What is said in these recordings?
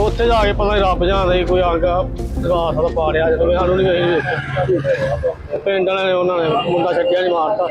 ਉੱਥੇ ਜਾ ਕੇ ਪਤਾ ਨੀ ਰੱਬ ਜਾਣਦਾ ਸੀ ਕੋਈ ਆਗਾ ਦਰਵਾਜ਼ਾ ਸਾਡਾ ਪਾੜਿਆ ਜਦੋਂ ਸਾਨੂੰ ਨਹੀਂ ਅਸੀਂ ਪਿੰਡ ਵਾਲਿਆਂ ਨੇ ਉਹਨਾਂ ਨੇ ਮੁੰਡਾ ਛੱਡਿਆ ਨਹੀਂ ਮਾਰਤਾ।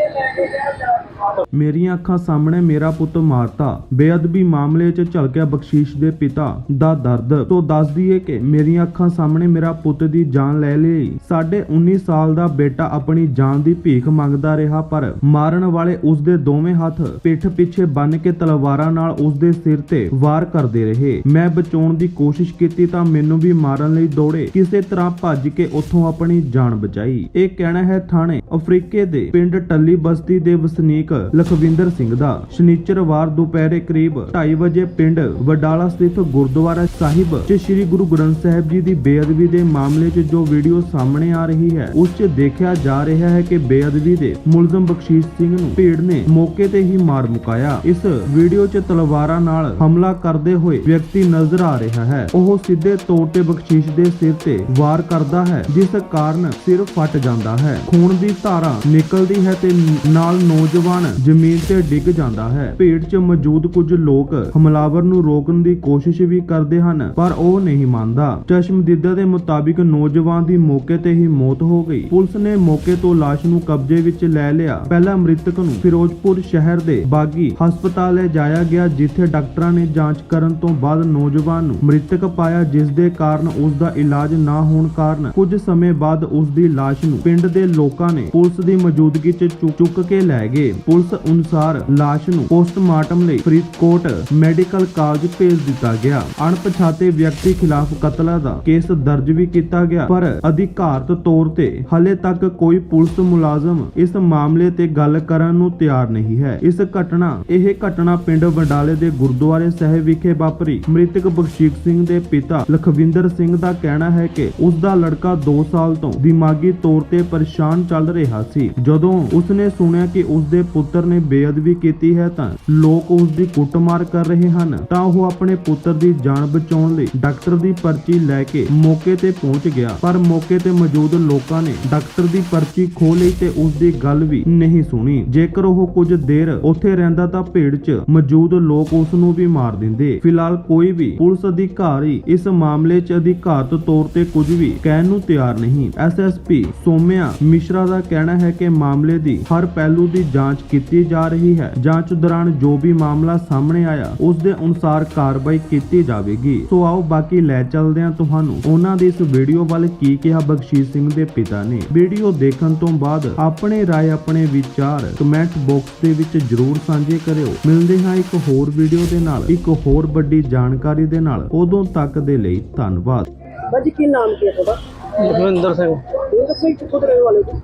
ਮੇਰੀਆਂ ਅੱਖਾਂ ਸਾਹਮਣੇ ਮੇਰਾ ਪੁੱਤ ਮਾਰਤਾ। ਬੇਅਦਬੀ ਮਾਮਲੇ 'ਚ ਝਲਕਿਆ ਬਖਸ਼ੀਸ਼ ਦੇ ਪਿਤਾ ਦਾ ਦਰਦ। ਤੋਂ ਦੱਸ ਦਈਏ ਕਿ ਮੇਰੀਆਂ ਅੱਖਾਂ ਸਾਹਮਣੇ ਮੇਰਾ ਪੁੱਤ ਦੀ ਜਾਨ ਲੈ ਲਈ। ਸਾਡੇ 19 ਸਾਲ ਦਾ ਬੇਟਾ ਆਪਣੀ ਜਾਨ ਦੀ ਭੀਖ ਮੰਗਦਾ ਰਿਹਾ, ਪਰ ਮਾਰਨ ਵਾਲੇ ਉਸ ਦੇ ਦੋਵੇਂ ਹੱਥ ਪਿੱਠ ਪਿੱਛੇ ਬੰਨ ਕੇ ਤਲਵਾਰਾਂ ਨਾਲ ਉਸ ਦੇ ਸਿਰ ਤੇ ਵਾਰ ਕਰਦੇ ਰਹੇ। ਮੈਂ ਬਚਾਉਣ ਦੀ ਕੋਸ਼ਿਸ਼ ਕੀਤੀ ਤਾਂ ਮੈਨੂੰ ਵੀ ਮਾਰਨ ਲਈ ਦੌੜੇ। ਕਿਸੇ ਤਰ੍ਹਾਂ ਭੱਜ ਕੇ ਉੱਥੋਂ ਆਪਣੀ ਜਾਨ ਬਚਾਈ। ਇਹ ਕਹਿਣਾ ਹੈ ਥਾਣੇ ਅਫਰੀਕੇ ਦੇ ਪਿੰਡ ਟੱਲੀ ਬਸਤੀ ਦੇ ਵਸਨੀਕ ਲਖਵਿੰਦਰ ਸਿੰਘ ਦਾ ਸ਼ਨੀਚਰਵਾਰ ਦੁਪਹਿਰੇ ਕਰੀਬ 2:30 ਵਜੇ ਪਿੰਡ ਵਡਾਲਾ ਸਥਿਤ ਗੁਰਦੁਆਰਾ ਸਾਹਿਬ 'ਚ ਸ੍ਰੀ ਗੁਰੂ ਗ੍ਰੰਥ ਸਾਹਿਬ ਜੀ ਦੀ ਬੇਅਦਬੀ ਦੇ ਮਾਮਲੇ 'ਚ ਜੋ ਵੀਡੀਓ ਸਾਹਮਣੇ ਆ ਰਹੀ ਹੈ, ਉਸ 'ਚ ਦੇਖਿਆ ਜਾ ਰਿਹਾ ਹੈ ਕਿ ਬੇਅਦਬੀ ਦੇ ਮੁਲਜ਼ਮ ਬਖਸ਼ੀਸ਼ ਸਿੰਘ ਨੂੰ ਭੀੜ ਨੇ ਮੌਕੇ ਤੇ ਹੀ ਮਾਰ ਮੁਕਾਇਆ। ਇਸ ਵੀਡੀਓ 'ਚ ਤਲਵਾਰਾਂ ਨਾਲ ਹਮਲਾ ਕਰਦੇ ਹੋਏ ਵਿਅਕਤੀ ਨਜ਼ਰ ਆ ਰਿਹਾ ਹੈ। ਉਹ ਸਿੱਧੇ ਤੌਰ ਤੇ ਬਖਸ਼ੀਸ਼ ਦੇ ਸਿਰ ਤੇ ਵਾਰ ਕਰਦਾ ਹੈ, ਜਿਸ ਕਾਰਨ ਸਿਰ ਫਟ ਜਾਂਦਾ ਹੈ। ਖੂਨ ਦੀ ਧਾਰਾ ਨਿਕਲਦੀ ਹੈ ਤੇ ਨਾਲ ਨੌਜਵਾਨ ਜ਼ਮੀਨ ਤੇ ਡਿੱਗ ਜਾਂਦਾ ਹੈ। ਭੀੜ 'ਚ ਮੌਜੂਦ ਕੁਝ ਲੋਕ ਹਮਲਾਵਰ ਨੂੰ ਰੋਕਣ ਦੀ ਕੋਸ਼ਿਸ਼ ਵੀ ਕਰਦੇ ਹਨ, ਪਰ ਉਹ ਨਹੀਂ ਮੰਨਦਾ। ਚਸ਼ਮਦੀਦਾ ਦੇ ਮੁਤਾਬਿਕ ਨੌਜਵਾਨ ਦੀ ਮੌਕੇ ਤੇ ਹੀ ਮੌਤ ਹੋ ਗਈ। ਪੁਲਿਸ ਨੇ ਮੌਕੇ ਤੋਂ ਲਾਸ਼ ਨੂੰ ਕਬਜ਼ੇ ਵਿੱਚ ਲੈ ਲਿਆ। ਪਹਿਲਾਂ ਮ੍ਰਿਤਕ ਨੂੰ ਫਿਰੋਜ਼ਪੁਰ ਸ਼ਹਿਰ ਦੇ ਬਾਗੀ ਹਸਪਤਾਲ ਲੈ ਜਾਇਆ ਗਿਆ, ਜਿੱਥੇ ਡਾਕਟਰਾਂ ਨੇ ਜਾਂਚ ਕਰਨ ਤੋਂ ਬਾਅਦ ਨੌਜਵਾਨ ਨੂੰ ਮ੍ਰਿਤਕ ਪਾਇਆ, ਜਿਸ ਦੇ ਕਾਰਨ ਉਸ ਦਾ ਇਲਾਜ ਨਾ ਹੋਣ ਕਾਰਨ ਕੁਝ ਸਮੇਂ ਬਾਅਦ ਉਸ ਦੀ ਲਾਸ਼ ਨੂੰ ਪਿੰਡ ਦੇ ਲੋਕਾਂ ਨੇ ਪੁਲਿਸ ਦੀ ਮੌਜੂਦਗੀ 'ਚ ਚੁੱਕ ਕੇ ਲੈ ਗਏ। ਪੁਲਿਸ ਅਨੁਸਾਰ ਲਾਸ਼ ਨੂੰ ਪੋਸਟਮਾਰਟਮ ਲਈ ਫਰੀਦਕੋਟ ਮੈਡੀਕਲ ਕਾਲਜ ਭੇਜ ਦਿੱਤਾ ਗਿਆ। ਅਣਪਛਾਤੇ ਵਿਅਕਤੀ ਖਿਲਾਫ ਕਤਲ ਦਾ ਕੇਸ ਦਰਜ ਵੀ ਕੀਤਾ ਗਿਆ, ਪਰ ਅਧਿਕਾਰਤ ਤੌਰ ਤੇ ਹਲੇ ਤੱਕ ਕੋਈ ਪੁਲਿਸ ਮੁਲਾਜ਼ਮ ਇਸ ਮਾਮਲੇ ਤੇ ਗੱਲ ਕਰਨ ਨੂੰ ਤਿਆਰ ਨਹੀਂ ਹੈ। ਇਸ ਘਟਨਾ, ਇਹ ਘਟਨਾ ਪਿੰਡ ਵਡਾਲੇ ਦੇ ਗੁਰਦੁਆਰੇ ਸਾਹਿਬ ਵਿਖੇ ਵਾਪਰੀ। ਮ੍ਰਿਤਕ ਬਖਸ਼ੀਸ਼ ਸਿੰਘ ਦੇ ਪਿਤਾ ਲਖਵਿੰਦਰ ਸਿੰਘ ਦਾ ਕਹਿਣਾ ਹੈ ਕਿ ਉਸ ਦਾ ਲੜਕਾ 2 ਸਾਲ ਤੋਂ ਦਿਮਾਗੀ ਤੌਰ ਤੇ ਪਰੇਸ਼ਾਨ ਚੱਲ ਰਿਹਾ ਸੀ। ਜਦੋਂ ਉਸਨੇ ਸੁਣਿਆ ਕਿ ਉਸ ਦੇ ਪੁੱਤਰ ਨੇ ਬੇਅਦਬੀ ਕੀਤੀ ਹੈ ਤਾਂ ਲੋਕ ਉਸ ਦੀ ਕੁੱਟਮਾਰ ਕਰ ਰਹੇ ਹਨ, ਤਾਂ ਉਹ ਆਪਣੇ ਪੁੱਤਰ ਦੀ ਜਾਨ ਬਚਾਉਣ ਲਈ ਡਾਕਟਰ ਦੀ ਪਰਚੀ ਲੈ ਕੇ ਮੌਕੇ ਤੇ ਪਹੁੰਚ ਗਿਆ। ਪਰ ਮੌਕੇ ਤੇ ਮੌਜੂਦ ਲੋਕਾਂ ਨੇ ਡਾਕਟਰ ਦੀ ਪਰਚੀ ਖੋਹ ਲਈ ਤੇ ਉਸ ਦੀ ਗੱਲ ਵੀ ਨਹੀਂ ਸੁਣੀ। ਜੇਕਰ ਉਹ ਕੁਝ ਦੇਰ ਉੱਥੇ ਰਹਿੰਦਾ ਤਾਂ ਭੇੜ 'ਚ ਮੌਜੂਦ ਲੋਕ ਉਸ ਨੂੰ ਵੀ ਮਾਰ ਦਿੰਦੇ। ਫਿਲਹਾਲ ਕੋਈ ਵੀ ਪੁਲਿਸ ਅਧਿਕਾਰੀ ਇਸ ਮਾਮਲੇ 'ਚ ਅਧਿਕਾਰਤ ਤੌਰ ਤੇ ਕੁਝ ਵੀ ਕਹਿਣ ਨੂੰ ਤਿਆਰ ਨਹੀਂ। ਐਸਐਸਪੀ ਸੋਮਿਆ ਮਿਸ਼ਰਾ ਦਾ ਕਹਿਣਾ ਹੈ ਕਿ ਮਾਮਲੇ ਦੀ ਹਰ ਪਹਿਲੂ ਦੀ ਜਾਂਚ ਕੀਤੀ ਜਾ ਰਹੀ ਹੈ। ਜਾਂਚ ਦੌਰਾਨ ਜੋ ਵੀ ਮਾਮਲਾ ਸਾਹਮਣੇ ਆਇਆ ਉਸ ਦੇ ਅਨੁਸਾਰ ਕਾਰਵਾਈ ਕੀਤੀ ਜਾਵੇਗੀ। ਸੋ ਆਓ ਬਾਕੀ ਲੈ ਚੱਲਦੇ ਹਾਂ ਤੁਹਾਨੂੰ ਉਹਨਾਂ ਦੀ ਇਸ ਵੀਡੀਓ ਵੱਲ ਕੀ ਕਿਹਾ ਬਖਸ਼ੀਸ਼ ਸਿੰਘ ਦੇ ਪਿਤਾ ਨੇ। ਵੀਡੀਓ ਦੇਖਣ ਤੋਂ ਬਾਅਦ ਆਪਣੇ ਰਾਏ ਆਪਣੇ ਵਿਚਾਰ ਕਮੈਂਟ ਬਾਕਸ ਦੇ ਵਿੱਚ ਜਰੂਰ ਸਾਂਝੇ ਕਰਿਓ। ਮਿਲਦੇ ਹਾਂ ਇੱਕ ਹੋਰ ਵੀਡੀਓ ਦੇ ਨਾਲ ਇੱਕ ਹੋਰ ਵੱਡੀ ਜਾਣਕਾਰੀ ਦੇ ਨਾਲ। ਉਦੋਂ ਤੱਕ ਦੇ ਲਈ ਧੰਨਵਾਦ। ਭਾਜੀ ਕੀ ਨਾਮ ਕੀ ਹੈ ਤੁਹਾਡਾ? ਲਖਵਿੰਦਰ ਸਿੰਘ। ਇਹ ਦੱਸੋ ਕਿੱਥੋਂ ਦੇ ਰਹਿਣ ਵਾਲੇ ਹੋ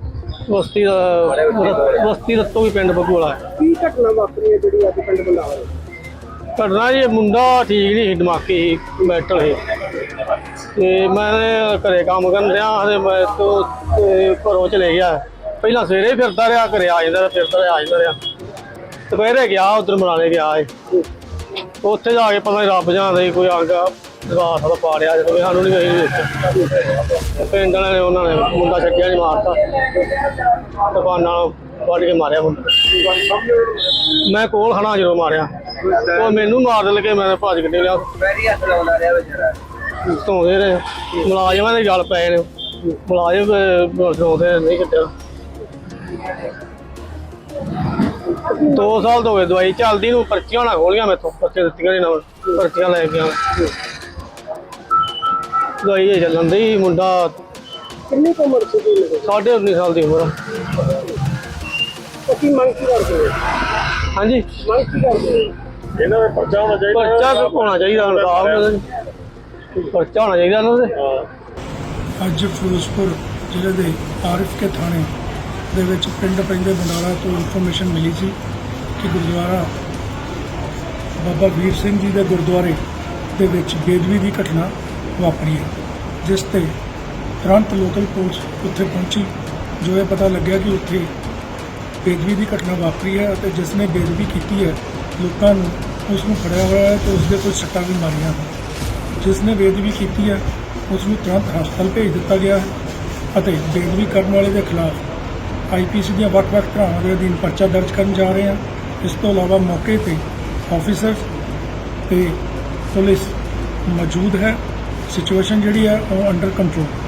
ਬਸਤੀ ਦਾ ਬਸਤੀ ਰਤੋ ਵੀ ਪਿੰਡ ਬਗੋਲਾ ਕੀ ਘਟਨਾ ਵਾਪਰੀ ਹੈ ਜਿਹੜੀ ਅੱਜ ਪਿੰਡ ਬੁਲਾਵਾ ਘਟਨਾ ਜੀ ਮੁੰਡਾ ਠੀਕ ਨਹੀਂ ਸੀ ਦਿਮਾਗੀ ਸੀ ਮੈਂਟਲ ਸੀ। ਤੇ ਮੈਂ ਘਰੇ ਕੰਮ ਕਰਨ ਰਿਹਾ ਤੇ ਮੈਂ ਤੋਂ ਤੇ ਘਰੋਂ ਚਲੇ ਗਿਆ। ਪਹਿਲਾਂ ਸਵੇਰੇ ਫਿਰਦਾ ਰਿਹਾ ਘਰੇ ਆ ਜਾਂਦਾ ਰਿਹਾ, ਫਿਰਦਾ ਰਿਹਾ ਆ ਜਾਂਦਾ ਰਿਹਾ। ਦੁਪਹਿਰੇ ਗਿਆ ਉਧਰ ਮਰਾਣੇ ਗਿਆ ਏ ਉੱਥੇ ਜਾ ਕੇ ਪਤਾ ਨੀ ਰੱਬ ਜਾਣਦਾ ਕੋਈ ਆਗਾ ਦਰਵਾਜ਼ਾ ਸਾਡਾ ਪਾੜਿਆ ਜਦੋਂ ਸਾਨੂੰ ਨਹੀਂ ਅਸੀਂ ਵੇਖਿਆ ਪਿੰਡ ਵਾਲਿਆਂ ਨੇ ਉਹਨਾਂ ਨੇ ਮੁੰਡਾ ਛੱਡਿਆ ਨਹੀਂ ਮਾਰਤਾ। ਦੁਕਾਨ ਨਾਲ ਵੱਢ ਕੇ ਮਾਰਿਆ ਮੁੰਡਾ ਮੈਂ ਕੋਲ ਖੜਾ ਜਦੋਂ ਮਾਰਿਆ। ਉਹ ਮੈਨੂੰ ਮਾਰ ਲਗੇ, ਮੈਂ ਭੱਜ ਕੇ ਨਿਕਲਿਆ। ਵੈਰੀ ਹੱਥ ਲਾਉਂਦਾ ਰਿਹਾ। ਵਿਚਾਰਾ ਧੋਦੇ ਨੇ ਮੁਲਾਜ਼ਮਾਂ ਦੇ ਗੱਲ ਪਏ ਨੇ। ਮੁਲਾਜ਼ਮ ਧੋਦੇ ਨਹੀਂ ਕੱਟਿਆ ਦੋ ਸਾਲ ਤੋਂ ਹੋ ਦਵਾਈ ਚੱਲਦੀ ਨੂੰ, ਪਰਚੀਆਂ ਨਾ ਖੋਲੀਆਂ ਮੈਥੋਂ। ਪਰਚੀਆਂ ਦਿੱਤੀਆਂ ਨਹੀਂ ਨਾ ਪਰਚੀਆਂ ਲੈ ਕੇ ਦਵਾਈ ਇਹ ਚੱਲਣ ਦੀ ਮੁੰਡਾ। ਕਿੰਨੀ ਕੁ ਉਮਰ ਸੀ ਜੀ? ਸਾਢੇ 19 ਸਾਲ ਦੀ ਉਮਰ ਆ। ਕੀ ਮੰਗ ਕੀ ਕਰਦੇ ਹੋ? ਹਾਂਜੀ? ਮੰਗ ਕੀ ਕਰਦੇ ਹੋ? ਇਹਨਾਂ ਦਾ ਪਰਚਾ ਹੋਣਾ ਚਾਹੀਦਾ। ਪਰਚਾ ਹੋਣਾ ਚਾਹੀਦਾ? ਇਨਸਾਫ ਨਾਲ ਪਰਚਾ ਹੋਣਾ ਚਾਹੀਦਾ ਇਹਨਾਂ ਦੇ। ਅੱਜ ਫਿਰੋਜ਼ਪੁਰ ਜ਼ਿਲ੍ਹੇ ਦੇ ਆਰਿਫ ਕੇ ਥਾਣੇ ਦੇ ਵਿੱਚ ਪਿੰਡ ਪੈਂਦੇ ਬੰਡਾਲਾ ਤੋਂ ਇਨਫੋਰਮੇਸ਼ਨ ਮਿਲੀ ਸੀ ਕਿ ਗੁਰਦੁਆਰਾ ਬਾਬਾ ਵੀਰ ਸਿੰਘ ਜੀ ਦੇ ਗੁਰਦੁਆਰੇ ਦੇ ਵਿੱਚ ਬੇਦਬੀ ਦੀ ਘਟਨਾ ਵਾਪਰੀ ਹੈ, ਜਿਸ ਤੇ ਤੁਰੰਤ ਲੋਕਲ ਪੁਲਿਸ ਉੱਥੇ ਪਹੁੰਚੀ, ਜੋ ਇਹ ਪਤਾ ਲੱਗਿਆ ਕਿ ਉੱਥੇ ਬੇਦਬੀ ਦੀ ਘਟਨਾ ਵਾਪਰੀ ਹੈ ਅਤੇ ਜਿਸ ਨੇ ਬੇਦਬੀ ਕੀਤੀ ਹੈ, ਲੋਕਾਂ ਨੂੰ ਉਸ ਨੂੰ ਫੜਿਆ ਹੋਇਆ ਹੈ ਤੇ ਉਸ ਦੇ ਕੋਈ ਸੱਟਾਂ ਵੀ ਮਾਰੀਆਂ ਹਨ। ਜਿਸ ਨੇ ਬੇਦਬੀ ਕੀਤੀ ਹੈ ਉਸ ਨੂੰ ਤੁਰੰਤ ਹਸਪਤਾਲ ਭੇਜ ਦਿੱਤਾ ਗਿਆ ਹੈ ਅਤੇ ਬੇਦਬੀ ਕਰਨ ਵਾਲੇ ਦੇ ਖਿਲਾਫ ਆਈਪੀਸੀ ਦੀਆਂ ਵੱਖ-ਵੱਖ ਧਾਰਾਵਾਂ ਦੇ ਅਧੀਨ ਪਰਚਾ ਦਰਜ ਕਰਨ ਜਾ ਰਹੇ ਹਾਂ। ਇਸ ਤੋਂ ਇਲਾਵਾ ਮੌਕੇ ਤੇ ਆਫੀਸਰਸ ਤੇ ਪੁਲਿਸ ਮੌਜੂਦ ਹੈ। ਸਿਚੁਏਸ਼ਨ ਜਿਹੜੀ ਹੈ ਉਹ ਅੰਡਰ ਕੰਟਰੋਲ